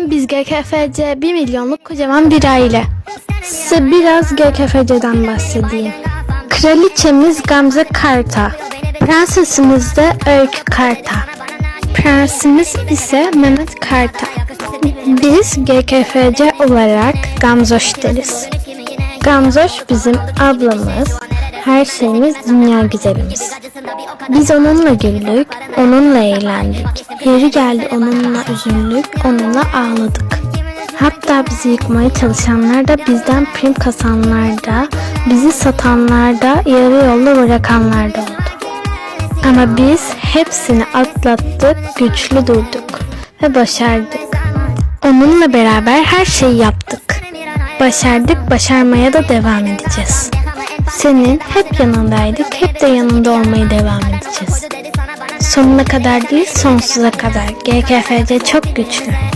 Selam biz GKFC 1 milyonluk kocaman bir aile. Size biraz GKFC'den bahsedeyim. Kraliçemiz Gamze Karta. Prensesimiz de Öykü Karta. Prensimiz ise Mehmet Karta. Biz GKFC olarak Gamzoş deriz. Gamzoş bizim ablamız, her şeyimiz dünya güzelimiz. Biz onunla güldük, onunla eğlendik. Yeri geldi onunla üzüldük, onunla ağladık. Hatta bizi yıkmaya çalışanlar da bizden prim kasanlar da, bizi satanlar da, yarı yolda bırakanlar da oldu. Ama biz hepsini atlattık, güçlü durduk ve başardık. Onunla beraber her şeyi yaptık. Başardık, başarmaya da devam edeceğiz. Senin hep yanındaydık, hep de yanında olmaya devam edeceğiz. Sonuna kadar değil, sonsuza kadar. GKFC çok güçlü.